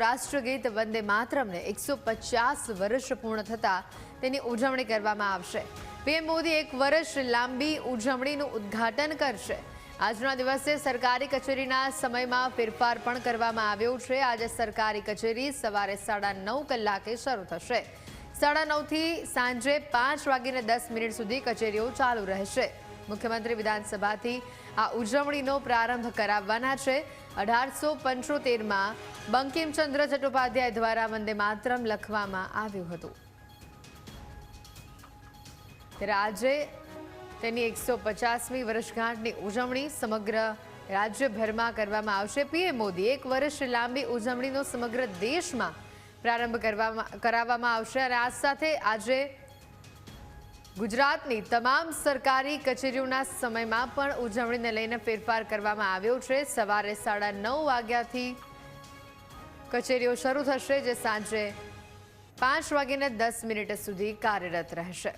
રાષ્ટ્રગીત વંદે માતરમને એકસો પચાસ વર્ષ પૂર્ણ થતા તેની ઉજવણી કરવામાં આવશે. પીએમ મોદી એક વર્ષ લાંબી ઉજવણીનું ઉદ્ઘાટન કરશે. આજના દિવસે સરકારી કચેરીના સમયમાં ફેરફાર પણ કરવામાં આવ્યો છે. આજે સરકારી કચેરી સવારે સાડા નવ કલાકે શરૂ થશે. સાડા નવથી સાંજે પાંચ વાગીને દસ મિનિટ સુધી કચેરીઓ ચાલુ રહેશે. મુખ્યમંત્રી વિધાનસભાથી આ ઉજવણીનો પ્રારંભ કરાવવાના છે. અઢારસો પંચોતેરમાં બંકિમચંદ્ર ચટ્ટોપાધ્યાય દ્વારા વંદે માતરમ લખવામાં આવ્યું હતું. ત્યારે આજે તેની એકસો પચાસમી વર્ષગાંઠની ઉજવણી સમગ્ર રાજ્યભરમાં કરવામાં આવશે. પીએમ મોદી એક વર્ષ લાંબી ઉજવણીનો સમગ્ર દેશમાં પ્રારંભ કરવામાં કરાવવામાં આવશે અને આ સાથે આજે ગુજરાતની તમામ સરકારી કચેરીઓના સમયમાં પણ ઉજવણીને લઈને ફેરફાર કરવામાં આવ્યો છે. સવારે સાડા નવ વાગ્યાથી કચેરીઓ શરૂ થશે, જે સાંજે પાંચ વાગ્યાને દસ મિનિટ સુધી કાર્યરત રહેશે.